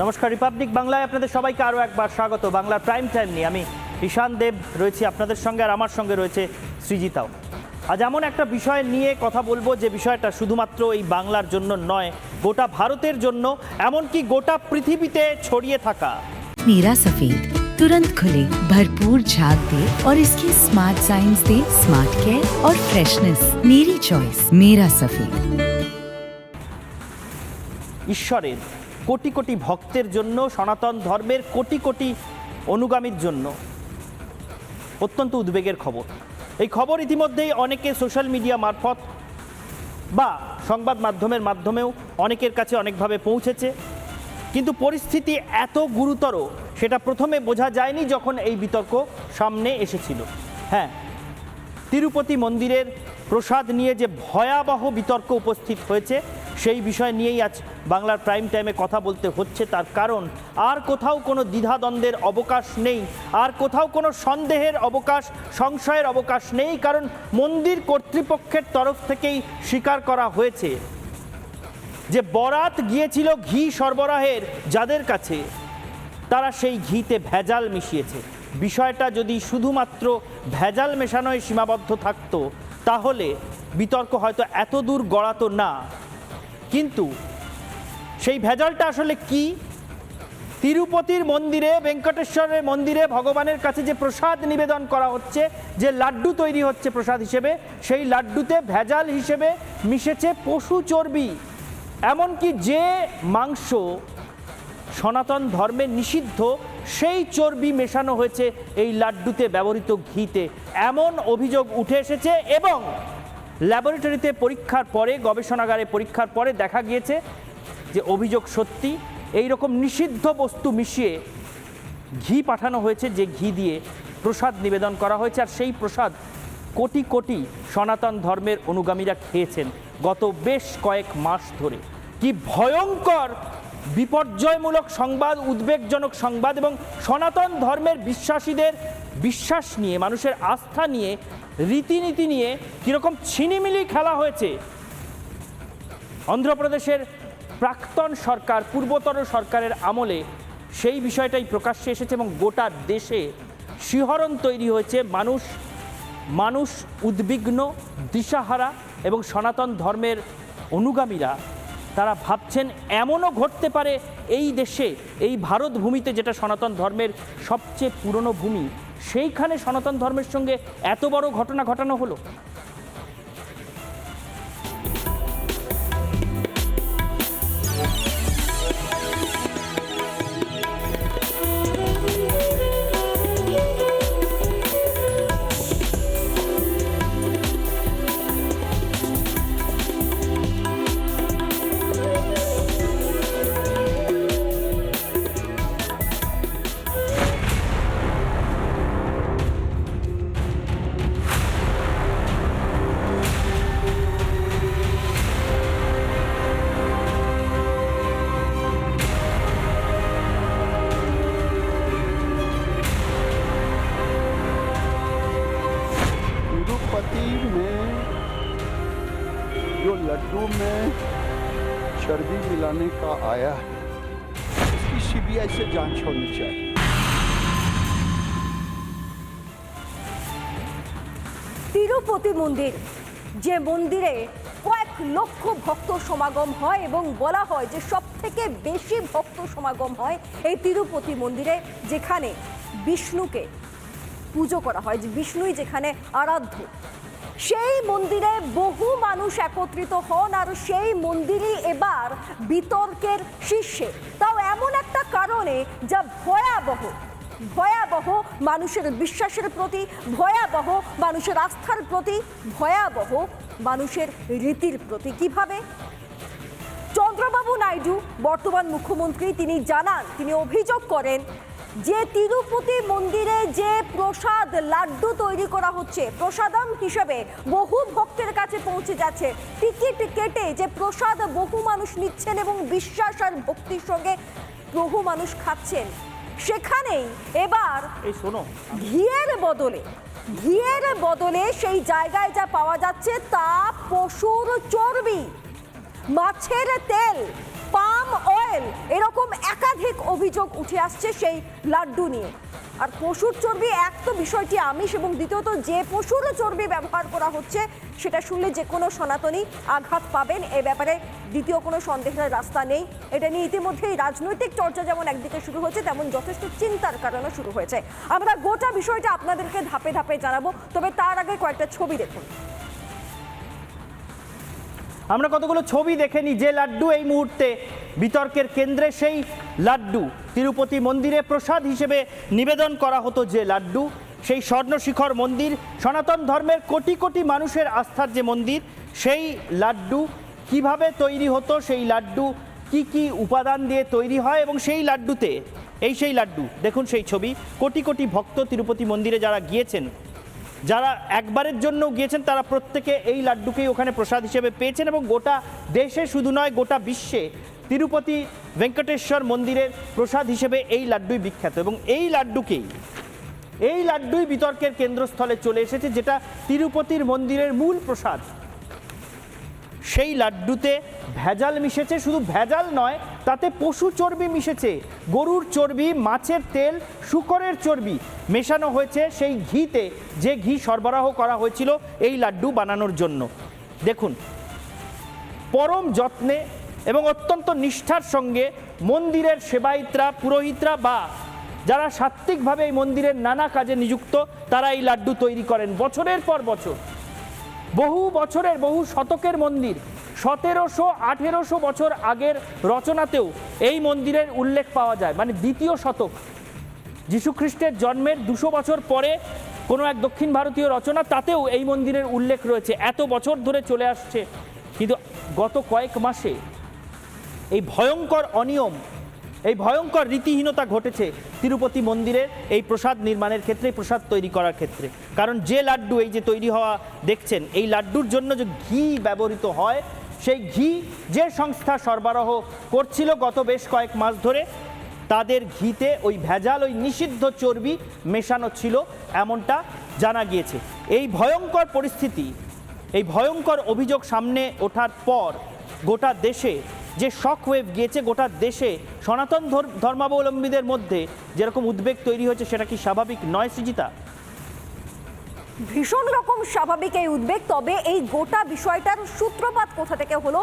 নমস্কার রিপাবলিক বাংলায় আপনাদের সবাইকে আরও একবার স্বাগত বাংলার প্রাইম টাইম নিয়ে আমি ঈশান দেব রয়েছি আপনাদের সঙ্গে আর আমার সঙ্গে রয়েছে সৃজিতাও আজ এমন একটা বিষয় নিয়ে কথা বলবো যে বিষয়টা শুধুমাত্র এই বাংলার জন্য নয় গোটা ভারতের জন্য এমনকি গোটা পৃথিবীতে ছড়িয়ে থাকা मेरा सफेद तुरंत खुले भरपूर झाग दे और इसकी स्मार्ट साइंस दे स्मार्ट केयर और फ्रेशनेस मेरी चॉइस मेरा सफेद ঈশ্বরের কোটি কোটি ভক্তের জন্য, সনাতন ধর্মের কোটি কোটি অনুগামীর জন্য। অত্যন্ত উদ্বেগের খবর। এই খবর ইতিমধ্যেই অনেকে সোশ্যাল মিডিয়া মারফত বা সংবাদ মাধ্যমের মাধ্যমেও অনেকের কাছে অনেকভাবে পৌঁছেছে। কিন্তু পরিস্থিতি এত গুরুতর, সেটা প্রথমে বোঝা যায়নি যখন এই বিতর্ক সামনে এসেছিল। হ্যাঁ তিরুপতি মন্দিরের প্রসাদ নিয়ে যে ভয়াবহ বিতর্ক উপস্থিত হয়েছে সেই বিষয় নিয়েই আজ বাংলার প্রাইম টাইমে কথা বলতে হচ্ছে। তার কারণ, আর কোথাও কোনো দ্বিধাদ্বন্দ্বের অবকাশ নেই, আর কোথাও কোনো সন্দেহের অবকাশ, সংশয়ের অবকাশ নেই, কারণ মন্দির কর্তৃপক্ষের তরফ থেকেই স্বীকার করা হয়েছে যে বরাত গিয়েছিল ঘি সরবরাহের যাদের কাছে। তারা সেই ঘিতে ভেজাল মিশিয়েছে। বিষয়টা যদি শুধুমাত্র ভেজাল মেশানোয় সীমাবদ্ধ থাকতো, তাহলে বিতর্ক হয়তো এত দূর গড়াতো না। কিন্তু সেই ভেজালটা আসলে কি? তিরুপতির মন্দিরে, ভেঙ্কটেশ্বরের মন্দিরে ভগবানের কাছে যে প্রসাদ নিবেদন করা হচ্ছে, যে লাড্ডু তৈরি হচ্ছে প্রসাদ হিসেবে, সেই লাড্ডুতে ভেজাল হিসেবে মিশেছে পশু চর্বি। এমনকি যে মাংস সনাতন ধর্মে নিষিদ্ধ, সেই চর্বি মেশানো হয়েছে এই লাড্ডুতে ব্যবহৃত ঘিতে। এমন অভিযোগ উঠে এসেছে এবং ল্যাবরেটরিতে পরীক্ষার পরে, গবেষণাগারে পরীক্ষার পরে দেখা গিয়েছে যে অভিযোগ সত্যি। এই রকম নিষিদ্ধ বস্তু মিশিয়ে ঘি পাঠানো হয়েছে, যে ঘি দিয়ে প্রসাদ নিবেদন করা হয়েছে। আর সেই প্রসাদ কোটি কোটি সনাতন ধর্মের অনুগামীরা খেয়েছেন গত বেশ কয়েক মাস ধরে। কি ভয়ঙ্কর, বিপর্যয়মূলক সংবাদ, উদ্বেগজনক সংবাদ এবং সনাতন ধর্মের বিশ্বাসীদের বিশ্বাস নিয়ে, মানুষের আস্থা নিয়ে, রীতিনীতি নিয়ে কীরকম ছিনিমিলি খেলা হয়েছে। অন্ধ্রপ্রদেশের প্রাক্তন সরকার পূর্বতর সরকারের আমলে সেই বিষয়টাই প্রকাশ্যে এসেছে এবং গোটা দেশে শিহরণ তৈরি হয়েছে। মানুষ মানুষ উদ্বিগ্ন, দিশাহারা এবং সনাতন ধর্মের অনুগামীরা, তারা ভাবছেন এমনও ঘটতে পারে এই দেশে, এই ভারত ভূমিতে যেটা সনাতন ধর্মের সবচেয়ে পুরনো ভূমি। সেইখানে সনাতন ধর্মের সঙ্গে এত বড় ঘটনা ঘটানো হলো। तिरुपति में जो लड्डू में चर्बी मिलाने का आया है उसकी सीबीआई से जांच होनी चाहिए তিরুপতি মন্দির যে মন্দিরে কয়েক লক্ষ ভক্ত সমাগম হয় এবং বলা হয় যে সব থেকে বেশি ভক্ত সমাগম হয় এই তিরুপতি মন্দিরে যেখানে বিষ্ণুকে পুজো করা হয়, যে বিষ্ণুই যেখানে আরাধ্য। সেই মন্দিরে বহু মানুষ একত্রিত হন আর সেই মন্দিরই এবার বিতর্কের শীর্ষে। তাও এমন একটা কারণে যা ভয়াবহ ভয়াবহ মানুষের বিশ্বাসের প্রতি, ভয়াবহ মানুষের আস্থার প্রতি, ভয়াবহ মানুষের রীতির প্রতি। কীভাবে? চন্দ্রবাবু নাইডু, বর্তমান মুখ্যমন্ত্রী, তিনি জানান, তিনি অভিযোগ করেন যে তিরুপতি মন্দিরে যে প্রসাদ লাড্ডু তৈরি করা হচ্ছে প্রসাদম হিসেবে বহু ভক্তের কাছে পৌঁছে যাচ্ছে। টিকিট কেটে যে প্রসাদ বহু মানুষ নিচ্ছেন এবং বিশ্বাস আর ভক্তির সঙ্গে বহু মানুষ খাচ্ছেন। সেখানেই এবার এই শোনো। ঘিয়ের বদলে ঘিয়ের বদলে সেই জায়গায় যা পাওয়া যাচ্ছে তা পশুর চর্বি মাছের তেল পাম অয়েল এরকম একাধিক অভিযোগ উঠে আসছে সেই লাড্ডু নিয়ে। আর পশুর চর্বি এক তো বিষয়টি আমিষ এবং দ্বিতীয়ত যে পশুর চর্বি ব্যবহার করা হচ্ছে, সেটা শুনলে যে কোনো সনাতনী আঘাত পাবেন, এ ব্যাপারে দ্বিতীয় কোনো সন্দেহের রাস্তা নেই। এটা নিয়ে ইতিমধ্যেই রাজনৈতিক চর্চা যেমন একদিকে শুরু হয়েছে, তেমন যথেষ্ট চিন্তার কারণে শুরু হয়েছে। আমরা গোটা বিষয়টা আপনাদেরকে ধাপে ধাপে জানাব, তবে তার আগে কয়েকটা ছবি দেখুন। আমরা কতগুলো ছবি দেখে নিই যে লাড্ডু এই মুহূর্তে বিতর্কের কেন্দ্রে সেই লাড্ডু। তিরুপতি মন্দিরে প্রসাদ হিসেবে নিবেদন করা হতো যে লাড্ডু। সেই স্বর্ণশিখর মন্দির, সনাতন ধর্মের কোটি কোটি মানুষের আস্থার যে মন্দির, সেই লাড্ডু কীভাবে তৈরি হতো, সেই লাড্ডু কি কি উপাদান দিয়ে তৈরি হয় এবং সেই লাড্ডুতে, এই সেই লাড্ডু, দেখুন সেই ছবি, কোটি কোটি ভক্ত তিরুপতি মন্দিরে যারা গিয়েছেন, যারা একবারের জন্য গিয়েছেন, তারা প্রত্যেকে এই লাড্ডুকেই ওখানে প্রসাদ হিসেবে পেয়েছেন এবং গোটা দেশে শুধু নয়, গোটা বিশ্বে তিরুপতি ভেঙ্কটেশ্বর মন্দিরের প্রসাদ হিসেবে এই লাড্ডুই বিখ্যাত এবং এই লাড্ডুকেই, এই লাড্ডুই বিতর্কের কেন্দ্রস্থলে চলে এসেছে যেটা তিরুপতির মন্দিরের মূল প্রসাদ। সেই লাড্ডুতে ভেজাল মিশেছে, শুধু ভেজাল নয়, তাতে পশু চর্বি মিশেছে, গরুর চর্বি, মাছের তেল, শুকরের চর্বি মেশানো হয়েছে। সেই ঘিতে যে ঘি সরবরাহ করা হয়েছিল এই লাড্ডু বানানোর জন্য। দেখুন, পরম যত্নে এবং অত্যন্ত নিষ্ঠার সঙ্গে মন্দিরের সেবায়িতরা, পুরোহিতরা বা যারা সাত্ত্বিকভাবে এই মন্দিরের নানা কাজে নিযুক্ত, তারা এই লাড্ডু তৈরি করেন বছরের পর বছর। বহু বছরের, বহু শতকের মন্দির, সতেরোশো আঠেরোশো বছর আগের রচনাতেও এই মন্দিরের উল্লেখ পাওয়া যায় মানে দ্বিতীয় শতক। যীশুখ্রিস্টের জন্মের দুশো বছর পরে কোনো এক দক্ষিণ ভারতীয় রচনা, তাতেও এই মন্দিরের উল্লেখ রয়েছে। এত বছর ধরে চলে আসছে। কিন্তু গত কয়েক মাসে এই ভয়ঙ্কর অনিয়ম, এই ভয়ঙ্কর রীতিহীনতা ঘটেছে তিরুপতি মন্দিরের এই প্রসাদ নির্মাণের ক্ষেত্রে প্রসাদ তৈরি করার ক্ষেত্রে। কারণ যে লাড্ডু এই যে তৈরি হওয়া দেখছেন, এই লাড্ডুর জন্য যে ঘি ব্যবহৃত হয়, সেই ঘি যে সংস্থা সরবরাহ করছিল গত বেশ কয়েক মাস ধরে, তাদের ঘিতে ওই ভেজাল, ওই নিষিদ্ধ চর্বি মেশানো ছিল এমনটা জানা গিয়েছে। এই ভয়ঙ্কর পরিস্থিতি, এই ভয়ঙ্কর অভিযোগ সামনে ওঠার পর গোটা দেশে যে শক ওয়েভ গিয়েছে গোটা দেশে, সনাতন ধর- ধর্মাবলম্বীদের মধ্যে যেরকম উদ্বেগ তৈরি হয়েছে, সেটা কি স্বাভাবিক নয়, সৃজিতা? ভীষণ রকম স্বাভাবিক এই উদ্বেগ, তবে এই গোটা বিষয়টার সূত্রপাত কোথা থেকে হলো